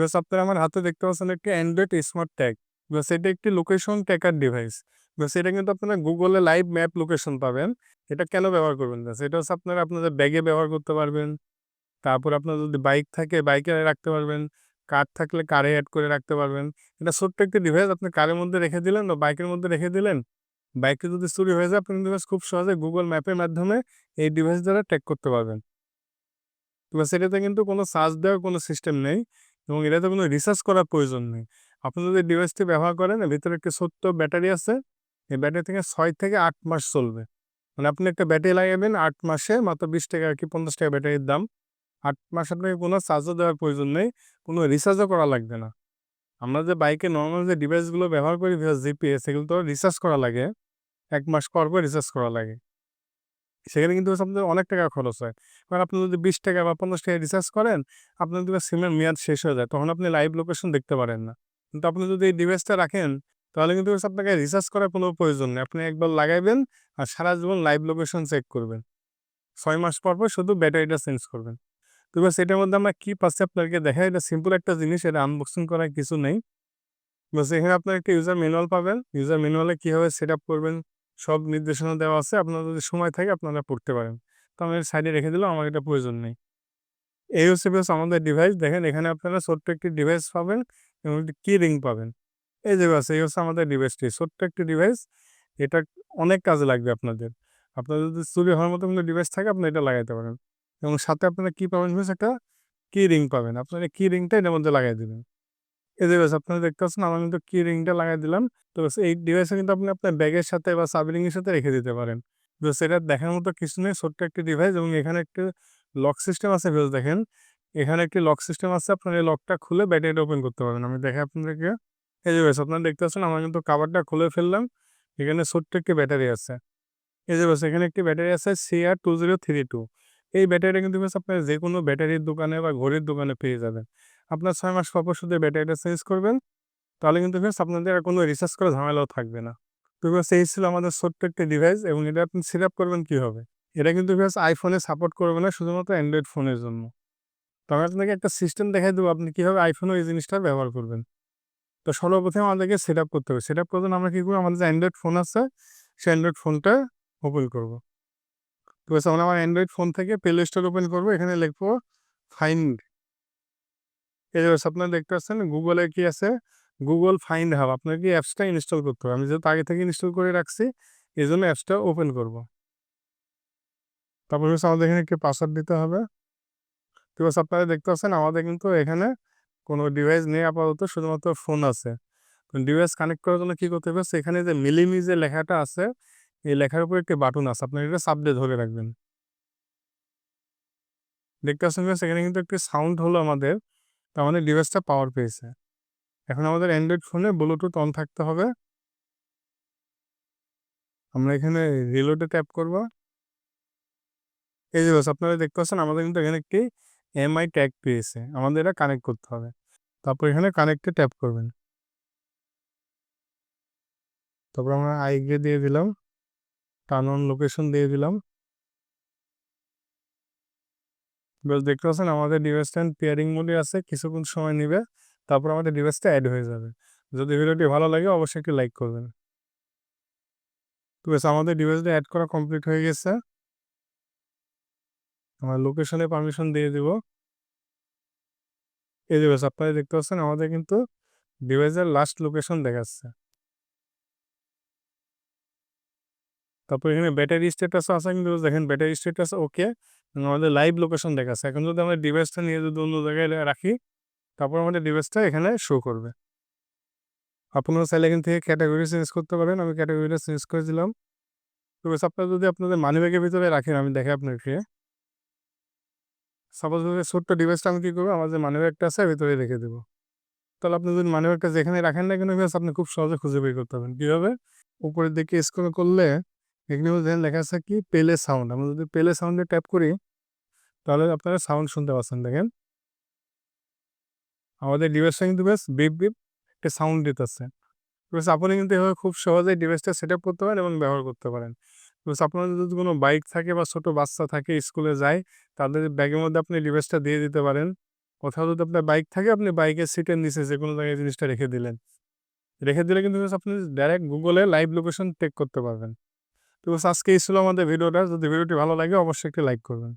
Because আপনারা আমার হাতে দেখতে পাচ্ছেন একটি অ্যান্ড্রয়েড স্মার্ট ট্যাগ বিকজ এটা একটি লোকেশন ট্র্যাকার ডিভাইস বিকজ এটা কিন্তু আপনারা গুগলে লাইভ ম্যাপ লোকেশন পাবেন। এটা কেন ব্যবহার করবেন সেটা হচ্ছে আপনারা আপনাদের ব্যাগে ব্যবহার করতে পারবেন। তারপর আপনার যদি বাইক থাকে বাইকে রাখতে পারবেন। কার থাকলে কারে অ্যাড করে রাখতে পারবেন। এটা ছোট্ট একটি ডিভাইস আপনি কারের মধ্যে রেখে দিলেন বা বাইকের মধ্যে রেখে দিলেন। বাইকটি যদি চুরি হয়ে যায়, আপনি ডিভাইস খুব সহজে গুগল ম্যাপের মাধ্যমে এই ডিভাইস দ্বারা ট্র্যাক করতে পারবেন। তো সেটাতে কিন্তু কোনো চার্জ দেওয়ার কোনো সিস্টেম নেই। এবং এটাতে কোনো রিসার্চ করার প্রয়োজন নেই। আপনি যদি ডিভাইসটি ব্যবহার করেন ভিতরে একটি ছোট্ট ব্যাটারি আছে। এই ব্যাটারি থেকে ছয় থেকে আট মাস চলবে। মানে আপনি একটা ব্যাটারি লাগাবেন আট মাসে মাত্র বিশ টাকা কি পঞ্চাশ টাকা ব্যাটারির দাম। আট মাস আপনাকে কোনো চার্জও দেওয়ার প্রয়োজন নেই, কোনো রিচার্জও করা লাগবে না। আমরা যে বাইকে নর্মাল যে ডিভাইসগুলো ব্যবহার করি জিপিএস সেগুলো তো রিচার্জ করা লাগে। এক মাস পর পর রিচার্জ করা লাগে। সেখানে কিন্তু আপনাদের অনেক টাকা খরচ হয়। কারণ আপনি যদি বিশ টাকা বা পঞ্চাশ টাকা রিচার্জ করেন, আপনার যদি সিমের মেয়াদ শেষ হয়ে যায়, তখন আপনি লাইভ লোকেশন দেখতে পারেন না। কিন্তু আপনি যদি এই ডিভাইসটা রাখেন, তাহলে কিন্তু আপনাকে রিচার্জ করার কোনো প্রয়োজন নেই। আপনি একবার লাগাইবেন আর সারা জীবন লাইভ লোকেশন চেক করবেন। ছয় মাস পর পর শুধু ব্যাটারিটা চেঞ্জ করবেন। তো এবার সেটার মধ্যে আমরা কী পাচ্ছি আপনাকে দেখা এটা সিম্পল একটা জিনিস, এটা আনবক্সিং করার কিছু নেই। বাস এখানে আপনার একটা ইউজার ম্যানুয়াল পাবেন। ইউজার ম্যানুয়ালে কীভাবে সেট আপ করবেন? সব নির্দেশনা দেওয়া আছে। আপনার যদি সময় থাকে, আপনারা পড়তে পারেন। তো আমি সাইডে রেখে দিলাম, আমার এটা প্রয়োজন নেই। এই হচ্ছে বেশ আমাদের ডিভাইস দেখেন এখানে আপনারা ছোট্ট একটি ডিভাইস পাবেন এবং একটি কি রিং পাবেন। এই যে বাস এই হচ্ছে আমাদের ডিভাইসটি ছোট্ট একটি ডিভাইস এটা অনেক কাজে লাগবে আপনাদের। আপনার যদি চুরি হওয়ার মতো কোনো ডিভাইস থাকে, আপনি এটা লাগাইতে পারেন। এবং সাথে আপনারা কি পাবেন বেশ একটা কি রিং পাবেন। আপনারা কি রিংটা এটার মধ্যে লাগাই দেবেন। এই যে আপনারা দেখতে পাচ্ছেন, আমার কিন্তু কি রিংটা লাগাই দিলাম। তো এই ডিভাইসে কিন্তু আপনি আপনার ব্যাগের সাথে বা সাবরিংয়ের সাথে রেখে দিতে পারেন। তো সেটা দেখার মতো কিছু নেই, ছোট্ট একটি ডিভাইস এবং এখানে একটি লক সিস্টেম আছে বেশ দেখেন। এখানে একটি লক সিস্টেম আছে, আপনার এই লকটা খুলে ব্যাটারিটা ওপেন করতে পারবেন। আমি দেখে আপনাদেরকে। এই যে বেশ আপনারা দেখতে পাচ্ছেন, আমার কিন্তু কাভারটা খুলে ফেললাম। এখানে ছোট্ট একটি ব্যাটারি আছে। এই যে এখানে একটি ব্যাটারি আছে CR two zero three two এই ব্যাটারিটা কিন্তু বেশ আপনার যে কোনো ব্যাটারির দোকানে বা ঘড়ির দোকানে পেয়ে যাবেন। আপনার ছয় মাস পর শুধু ব্যাটারিটা চেঞ্জ করবেন, তাহলে কিন্তু বেশ আপনাদের আর কোনো রিসার্চ করে ঝামেলাও থাকবে না। তো বেশ এই ছিল আমাদের ছোট্ট একটি ডিভাইস এবং এটা আপনি সেট আপ করবেন কীভাবে? এটা কিন্তু বেশ আইফোনে সাপোর্ট করবে না, শুধুমাত্র অ্যান্ড্রয়েড ফোনের জন্য। তো আমি আপনাকে একটা সিস্টেম দেখাই দেবো, আপনি কীভাবে আইফোনে এই জিনিসটা ব্যবহার করবেন। তো সর্বপ্রথমে আমাদেরকে সেট আপ করতে হবে। সেট আপ করতে আমরা কী করব? আমাদের যে অ্যান্ড্রয়েড ফোন আছে, সেই অ্যান্ড্রয়েড ফোনটা ওপেন করব। তো আমরা আমার অ্যান্ড্রয়েড ফোন থেকে প্লে স্টোর ওপেন করব। এখানে লিখব ফাইন্ড এই আপনারা দেখতে পাচ্ছেন গুগলে কি আছে? গুগল ফাইন্ড হাব আপনাকে অ্যাপসটা ইনস্টল করতে হবে আমি যেহেতু আগে থেকে ইনস্টল করে রাখছি এই জন্য অ্যাপসটা ওপেন করব। তারপর হচ্ছে আমাদের এখানে একটি পাসওয়ার্ড দিতে হবে। তো আপনারা দেখতে পাচ্ছেন আমাদের কিন্তু এখানে কোনো ডিভাইস নেই আপাতত, শুধুমাত্র ফোন আছে। ডিভাইস কানেক্ট করার জন্য কী করতে হবে? সেখানে যে মিলিমি যে লেখাটা আছে, এই লেখার উপর একটি বাটন আছে। আপনার এটা সাবডে ধরে রাখবেন। দেখতে পাচ্ছেন সেখানে কিন্তু একটি সাউন্ড হলো আমাদের। তার মানে ডিভাইসটা পাওয়ার পেয়েছে। এখন আমাদের অ্যান্ড্রয়েড ফোনে ব্লুটুথ অন থাকতে হবে। আমরা এখানে রিলোডে ট্যাপ করব। এই যে আপনারা দেখতে পাচ্ছেন, আমাদের কিন্তু এখানে একটি এমআই ট্যাগ পেয়েছে। আমাদের এটা কানেক্ট করতে হবে। তারপর এখানে কানেক্টে ট্যাপ করবেন। তারপর আমরা আইগে দিয়ে দিলাম। টার্ন অন লোকেশন দিয়ে দিলাম। বেশ দেখতে পাচ্ছেন আমাদের ডিভাইসটা পেয়ারিং মোডে আছে, কিছুক্ষণ সময় নেবে, তারপর আমাদের ডিভাইসটা অ্যাড হয়ে যাবে। যদি ভিডিওটি ভালো লাগে, অবশ্যই একটি লাইক করবেন। তো বেশ আমাদের ডিভাইসটা অ্যাড করা কমপ্লিট হয়ে গেছে। আমার লোকেশনে পারমিশন দিয়ে দিব। এই যে বেশ আপনারা দেখতে পাচ্ছেন আমাদের কিন্তু ডিভাইসের লাস্ট লোকেশন দেখাচ্ছে। তারপর এখানে ব্যাটারি স্ট্যাটাস আছে, কিন্তু দেখেন ব্যাটারি স্ট্যাটাস ওকে আমাদের লাইভ লোকেশন দেখাচ্ছে। এখন যদি আমরা ডিভাইসটা নিয়ে যদি অন্য জায়গায় রাখি, তারপর আমাদের ডিভাইসটা এখানে শো করবে। আপনারা চাইলে এখান থেকে ক্যাটাগরি চেঞ্জ করতে পারেন। আমি ক্যাটাগরিটা চেঞ্জ করে দিলাম। তো আপনারা যদি আপনাদের মানি ব্যাগের ভিতরে রাখেন, আমি দেখে আপনাকে। সাপোজ ছোট্ট ডিভাইসটা আমি কী করব? আমার যে মানি ব্যাগটা আছে ভিতরে রেখে দেবো। তাহলে আপনি যদি মানি ব্যাগটা যেখানে রাখেন না কেন আপনি খুব সহজে খুঁজে বের করতে পারবেন। কীভাবে? উপরের দিকে স্ক্রল করলে এখানে দেখেন লেখা আছে কি? পেলে সাউন্ড আমরা যদি পেলে সাউন্ডে ট্যাপ করি, তাহলে আপনারা সাউন্ড শুনতে পাচ্ছেন, দেখেন। আমাদের ডিভাইসটা কিন্তু বেশ বিপ বিপ একটা সাউন্ড দিতেছে। বেশ আপনি কিন্তু এভাবে খুব সহজেই ডিভাইসটা সেট আপ করতে পারেন এবং ব্যবহার করতে পারেন। বেশ আপনার যদি কোনো বাইক থাকে বা ছোট বাচ্চা থাকে স্কুলে যায়, তাদের ব্যাগের মধ্যে আপনি ডিভাইসটা দিয়ে দিতে পারেন। কোথাও যদি আপনার বাইক থাকে, আপনি বাইকের সিটের নিচে যে কোনো জায়গায় জিনিসটা রেখে দিলেন। রেখে দিলে কিন্তু আপনি ডাইরেক্ট গুগলে লাইভ লোকেশন টেক করতে পারবেন। তো আজকে এই ছিল আমাদের ভিডিওটা। যদি ভিডিওটি ভালো লাগে অবশ্যই একটি লাইক করবেন।